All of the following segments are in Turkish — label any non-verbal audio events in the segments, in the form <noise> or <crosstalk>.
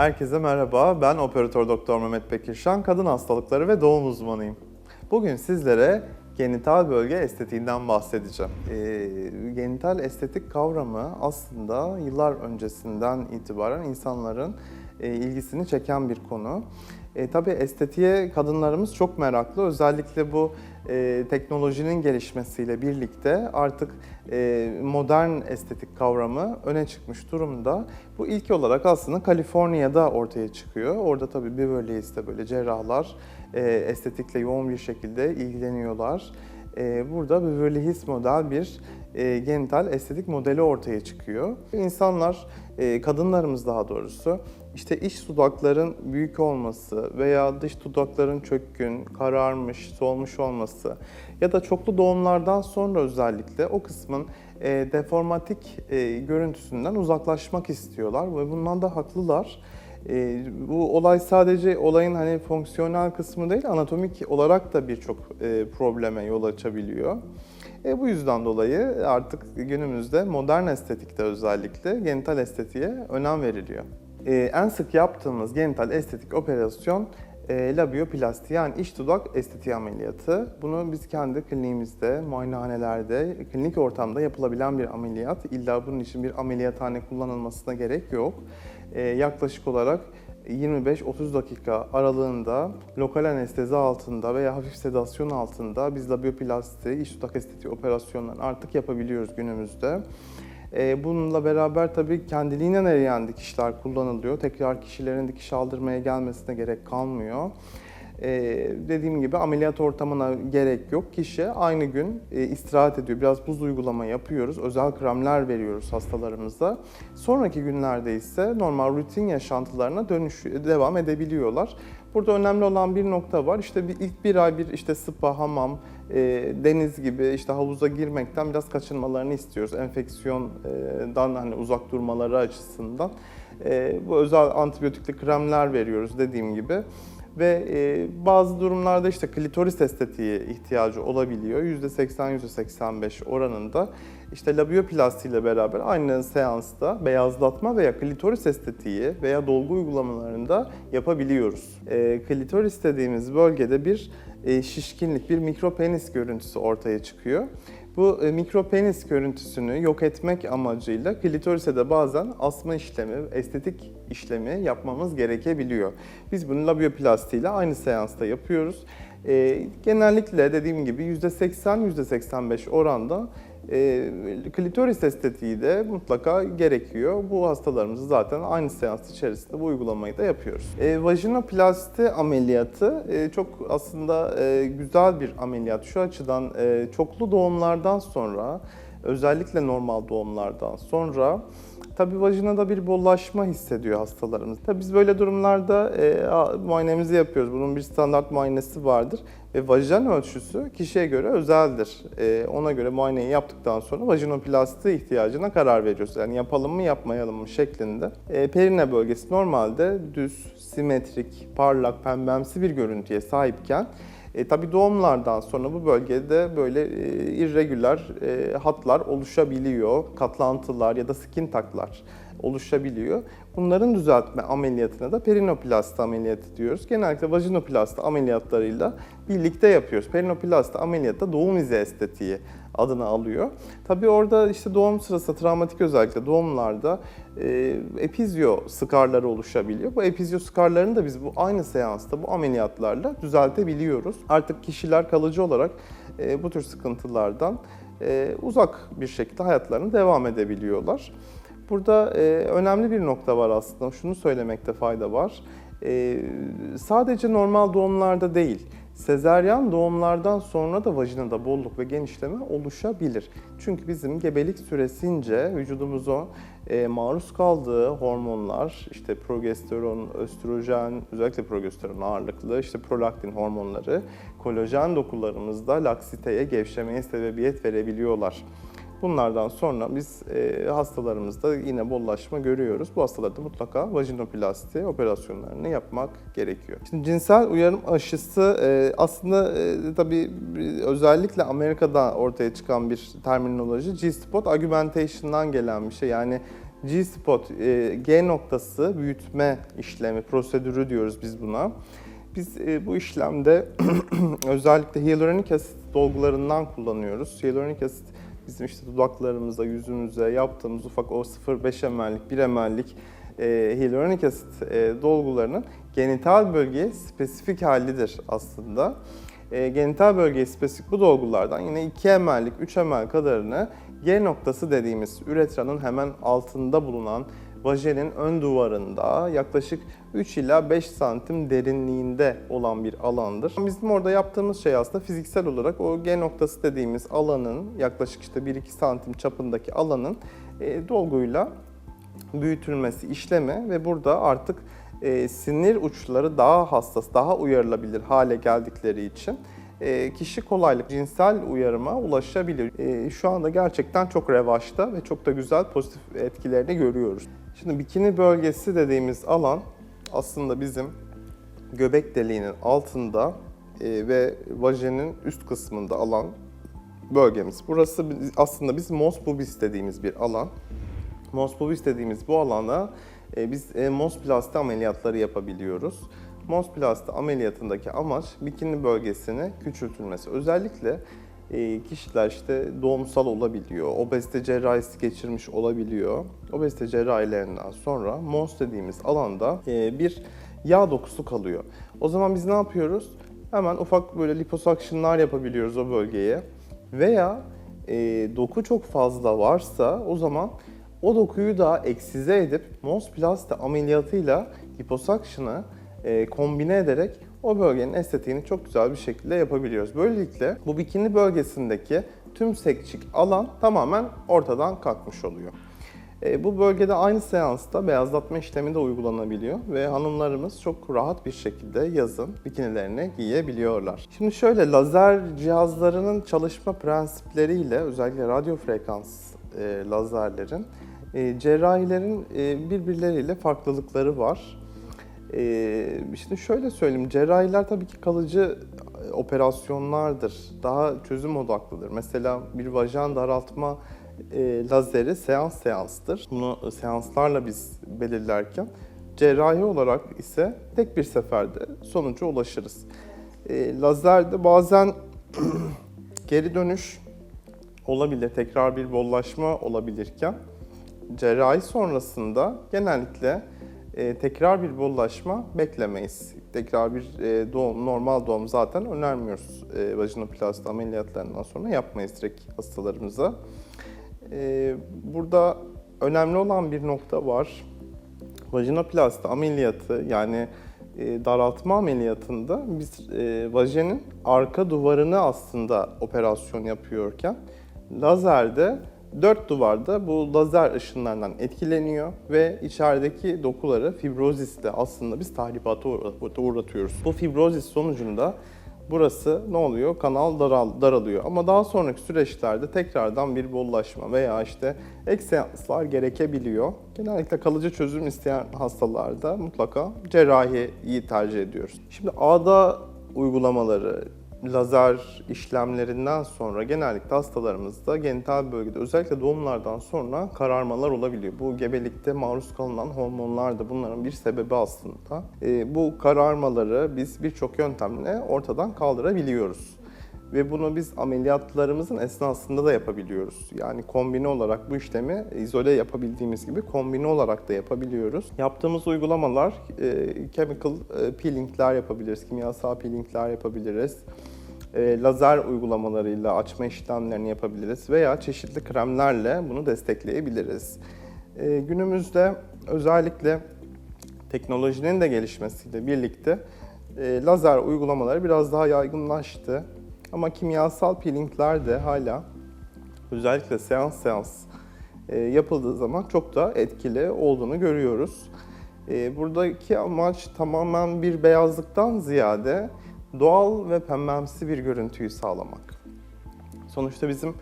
Herkese merhaba. Ben operatör doktor Mehmet Bekir Şan, kadın hastalıkları ve doğum uzmanıyım. Bugün sizlere genital bölge estetiğinden bahsedeceğim. Ee, genital estetik kavramı aslında yıllar öncesinden itibaren insanların e, ilgisini çeken bir konu. E, tabii estetiğe kadınlarımız çok meraklı. Özellikle bu e, teknolojinin gelişmesiyle birlikte artık e, modern estetik kavramı öne çıkmış durumda. Bu ilk olarak aslında Kaliforniya'da ortaya çıkıyor. Orada tabii Beverly Hills'te böyle cerrahlar e, estetikle yoğun bir şekilde ilgileniyorlar. E, burada Beverly Hills model bir e, genital estetik modeli ortaya çıkıyor. İnsanlar, e, kadınlarımız daha doğrusu işte iç dudakların büyük olması veya dış dudakların çökkün, kararmış, solmuş olması ya da çoklu doğumlardan sonra özellikle o kısmın e, deformatik görüntüsünden uzaklaşmak istiyorlar ve bundan da haklılar. E, bu olay sadece olayın hani fonksiyonel kısmı değil, anatomik olarak da birçok e, probleme yol açabiliyor. E, bu yüzden dolayı artık günümüzde modern estetikte özellikle genital estetiğe önem veriliyor. E, en sık yaptığımız genital estetik operasyon e, labioplasti yani iç dudak estetiği ameliyatı. Bunu biz kendi kliniğimizde, muayenehanelerde, klinik ortamda yapılabilen bir ameliyat. İlla bunun için bir ameliyathane kullanılmasına gerek yok. E, yaklaşık olarak 25-30 dakika aralığında lokal anestezi altında veya hafif sedasyon altında biz labioplasti, iç dudak estetiği operasyonlarını artık yapabiliyoruz günümüzde. Ee, Bununla beraber tabii kendiliğinden eriyen dikişler kullanılıyor. Tekrar kişilerin dikiş aldırmaya gelmesine gerek kalmıyor. Ee, dediğim gibi ameliyat ortamına gerek yok. Kişi aynı gün e, istirahat ediyor. Biraz buz uygulama yapıyoruz. Özel kremler veriyoruz hastalarımıza. Sonraki günlerde ise normal rutin yaşantılarına dönüş devam edebiliyorlar. Burada önemli olan bir nokta var. İşte bir, ilk bir ay bir işte spa, hamam, e, deniz gibi işte havuza girmekten biraz kaçınmalarını istiyoruz. Enfeksiyondan hani uzak durmaları açısından. E, bu özel antibiyotikli kremler veriyoruz dediğim gibi. Ve e, bazı durumlarda işte klitoris estetiği ihtiyacı olabiliyor. %80-%85 oranında. İşte labioplasti ile beraber aynı seansta beyazlatma veya klitoris estetiği veya dolgu uygulamalarında yapabiliyoruz. E, klitoris dediğimiz bölgede bir e, şişkinlik, bir mikropenis görüntüsü ortaya çıkıyor. Bu e, mikropenis görüntüsünü yok etmek amacıyla klitorise de bazen asma işlemi, estetik işlemi yapmamız gerekebiliyor. Biz bunu labioplasti ile aynı seansta yapıyoruz. E, genellikle dediğim gibi %80-%85 oranda e, klitoris estetiği de mutlaka gerekiyor. Bu hastalarımızı zaten aynı seans içerisinde bu uygulamayı da yapıyoruz. E, vajinoplasti ameliyatı e, çok aslında e, güzel bir ameliyat. Şu açıdan e, çoklu doğumlardan sonra özellikle normal doğumlardan sonra tabii vajinada bir bollaşma hissediyor hastalarımız. Tabii biz böyle durumlarda e, muayenemizi yapıyoruz. Bunun bir standart muayenesi vardır ve vajin ölçüsü kişiye göre özeldir. E, ona göre muayeneyi yaptıktan sonra vajinoplasti ihtiyacına karar veriyoruz. Yani yapalım mı yapmayalım mı şeklinde. E, perine bölgesi normalde düz, simetrik, parlak, pembemsi bir görüntüye sahipken e, tabii doğumlardan sonra bu bölgede böyle e, irregüler e, hatlar oluşabiliyor, katlantılar ya da skin taklar oluşabiliyor. Bunların düzeltme ameliyatına da perinoplasti ameliyatı diyoruz. Genellikle vajinoplasti ameliyatlarıyla birlikte yapıyoruz. Perinoplasti ameliyatta doğum izi estetiği adını alıyor. Tabii orada işte doğum sırasında travmatik özellikle doğumlarda e, epizyo skarları oluşabiliyor. Bu epizyo skarlarını da biz bu aynı seansta bu ameliyatlarla düzeltebiliyoruz. Artık kişiler kalıcı olarak e, bu tür sıkıntılardan e, uzak bir şekilde hayatlarını devam edebiliyorlar. Burada e, önemli bir nokta var aslında. Şunu söylemekte fayda var. E, sadece normal doğumlarda değil, sezeryan doğumlardan sonra da vajinada bolluk ve genişleme oluşabilir. Çünkü bizim gebelik süresince vücudumuzun e, maruz kaldığı hormonlar, işte progesteron, östrojen, özellikle progesteron ağırlıklı, işte prolaktin hormonları, kolajen dokularımızda laksiteye, gevşemeye sebebiyet verebiliyorlar. Bunlardan sonra biz e, hastalarımızda yine bollaşma görüyoruz. Bu hastalarda mutlaka vajinoplasti operasyonlarını yapmak gerekiyor. Şimdi cinsel uyarım aşısı e, aslında e, tabii özellikle Amerika'da ortaya çıkan bir terminoloji. G-spot augmentation'dan gelen bir şey. Yani G-spot, e, G noktası büyütme işlemi, prosedürü diyoruz biz buna. Biz e, bu işlemde <clears throat> özellikle hyaluronik asit dolgularından kullanıyoruz. Hyaluronik asit bizim işte dudaklarımıza, yüzümüze yaptığımız ufak o 0,5 ml'lik, 1 ml'lik e, hyaluronik asit e, dolgularının genital bölgeye spesifik halidir aslında. E, genital bölgeye spesifik bu dolgulardan yine 2 ml'lik, 3 ml kadarını G noktası dediğimiz üretranın hemen altında bulunan vajenin ön duvarında yaklaşık 3 ila 5 santim derinliğinde olan bir alandır. Bizim orada yaptığımız şey aslında fiziksel olarak o G noktası dediğimiz alanın yaklaşık işte 1-2 santim çapındaki alanın e, dolguyla büyütülmesi işlemi ve burada artık e, sinir uçları daha hassas, daha uyarılabilir hale geldikleri için kişi kolaylık cinsel uyarıma ulaşabilir. E, şu anda gerçekten çok revaçta ve çok da güzel pozitif etkilerini görüyoruz. Şimdi bikini bölgesi dediğimiz alan aslında bizim göbek deliğinin altında e, ve vajenin üst kısmında alan bölgemiz. Burası aslında biz mos pubis dediğimiz bir alan. Mos pubis dediğimiz bu alana e, biz e, mos plasti ameliyatları yapabiliyoruz. Mos plasti ameliyatındaki amaç bikini bölgesini küçültülmesi. Özellikle e, kişiler işte doğumsal olabiliyor, obezite cerrahisi geçirmiş olabiliyor. Obezite cerrahilerinden sonra mos dediğimiz alanda e, bir yağ dokusu kalıyor. O zaman biz ne yapıyoruz? Hemen ufak böyle liposuction'lar yapabiliyoruz o bölgeye. Veya e, doku çok fazla varsa o zaman o dokuyu da eksize edip Mos Plasti ameliyatıyla liposuction'ı e, kombine ederek o bölgenin estetiğini çok güzel bir şekilde yapabiliyoruz. Böylelikle bu bikini bölgesindeki tüm sekçik alan tamamen ortadan kalkmış oluyor. E, bu bölgede aynı seansta beyazlatma işlemi de uygulanabiliyor ve hanımlarımız çok rahat bir şekilde yazın bikinilerini giyebiliyorlar. Şimdi şöyle lazer cihazlarının çalışma prensipleriyle özellikle radyo frekans e, lazerlerin e, cerrahilerin e, birbirleriyle farklılıkları var. E, şimdi şöyle söyleyeyim, cerrahiler tabii ki kalıcı e, operasyonlardır. Daha çözüm odaklıdır. Mesela bir vajen daraltma e, lazeri seans seanstır. Bunu seanslarla biz belirlerken cerrahi olarak ise tek bir seferde sonuca ulaşırız. E, lazerde bazen <clears throat> geri dönüş olabilir, tekrar bir bollaşma olabilirken cerrahi sonrasında genellikle e, tekrar bir bollaşma beklemeyiz. Tekrar bir e, doğum, normal doğum zaten önermiyoruz. E, vajinoplasti ameliyatlarından sonra yapmayız direkt hastalarımıza. E, burada önemli olan bir nokta var. Vajinoplasti ameliyatı yani e, daraltma ameliyatında biz e, vajenin arka duvarını aslında operasyon yapıyorken lazerde dört duvarda bu lazer ışınlarından etkileniyor ve içerideki dokuları fibrozisle aslında biz tahribata uğra- uğratıyoruz. Bu fibrozis sonucunda burası ne oluyor? Kanal daral, daralıyor. Ama daha sonraki süreçlerde tekrardan bir bollaşma veya işte ek seanslar gerekebiliyor. Genellikle kalıcı çözüm isteyen hastalarda mutlaka cerrahiyi tercih ediyoruz. Şimdi ağda uygulamaları, lazer işlemlerinden sonra genellikle hastalarımızda genital bölgede özellikle doğumlardan sonra kararmalar olabiliyor. Bu gebelikte maruz kalınan hormonlar da bunların bir sebebi aslında. Ee, bu kararmaları biz birçok yöntemle ortadan kaldırabiliyoruz. Ve bunu biz ameliyatlarımızın esnasında da yapabiliyoruz. Yani kombine olarak bu işlemi izole yapabildiğimiz gibi kombine olarak da yapabiliyoruz. Yaptığımız uygulamalar e, chemical e, peelingler yapabiliriz, kimyasal peelingler yapabiliriz. E, lazer uygulamalarıyla açma işlemlerini yapabiliriz veya çeşitli kremlerle bunu destekleyebiliriz. E, günümüzde özellikle teknolojinin de gelişmesiyle birlikte e, lazer uygulamaları biraz daha yaygınlaştı. Ama kimyasal peelingler de hala özellikle seans seans e, yapıldığı zaman çok da etkili olduğunu görüyoruz. E, buradaki amaç tamamen bir beyazlıktan ziyade doğal ve pembemsi bir görüntüyü sağlamak. Sonuçta bizim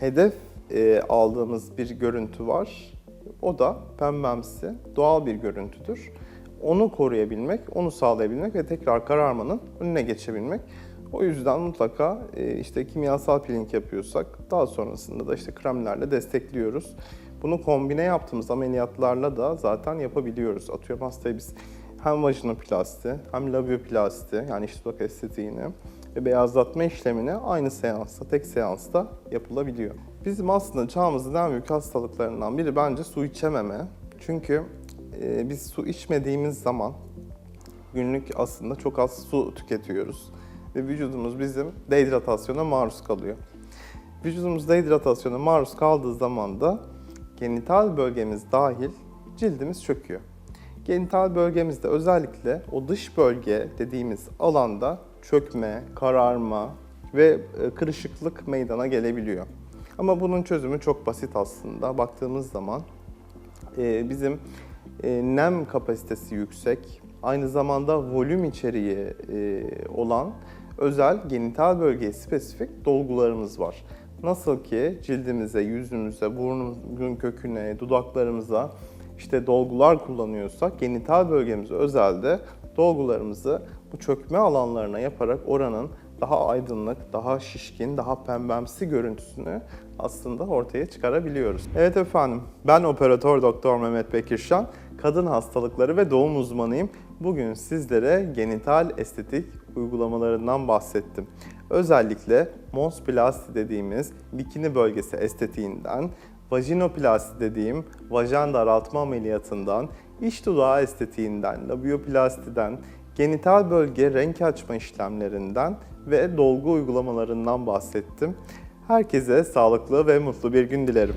hedef e, aldığımız bir görüntü var. O da pembemsi, doğal bir görüntüdür. Onu koruyabilmek, onu sağlayabilmek ve tekrar kararmanın önüne geçebilmek. O yüzden mutlaka e, işte kimyasal peeling yapıyorsak daha sonrasında da işte kremlerle destekliyoruz. Bunu kombine yaptığımız ameliyatlarla da zaten yapabiliyoruz. Atıyorum hastaya biz hem vajinoplasti hem labioplasti yani iç dudak estetiğini ve beyazlatma işlemini aynı seansta, tek seansta yapılabiliyor. Bizim aslında çağımızın en büyük hastalıklarından biri bence su içememe. Çünkü e, biz su içmediğimiz zaman günlük aslında çok az su tüketiyoruz. Ve vücudumuz bizim dehidratasyona maruz kalıyor. Vücudumuz dehidratasyona maruz kaldığı zaman da genital bölgemiz dahil cildimiz çöküyor. Genital bölgemizde özellikle o dış bölge dediğimiz alanda çökme, kararma ve e, kırışıklık meydana gelebiliyor. Ama bunun çözümü çok basit aslında. Baktığımız zaman e, bizim e, nem kapasitesi yüksek, aynı zamanda volüm içeriği olan özel genital bölgeye spesifik dolgularımız var. Nasıl ki cildimize, yüzümüze, burnumuzun köküne, dudaklarımıza işte dolgular kullanıyorsak genital bölgemize özelde dolgularımızı bu çökme alanlarına yaparak oranın daha aydınlık, daha şişkin, daha pembemsi görüntüsünü aslında ortaya çıkarabiliyoruz. Evet efendim, ben operatör doktor Mehmet Bekirşan, kadın hastalıkları ve doğum uzmanıyım. Bugün sizlere genital estetik uygulamalarından bahsettim. Özellikle monsplasti dediğimiz bikini bölgesi estetiğinden, vajinoplasti dediğim vajen daraltma ameliyatından, iç dudağı estetiğinden, labioplastiden, genital bölge renk açma işlemlerinden ve dolgu uygulamalarından bahsettim. Herkese sağlıklı ve mutlu bir gün dilerim.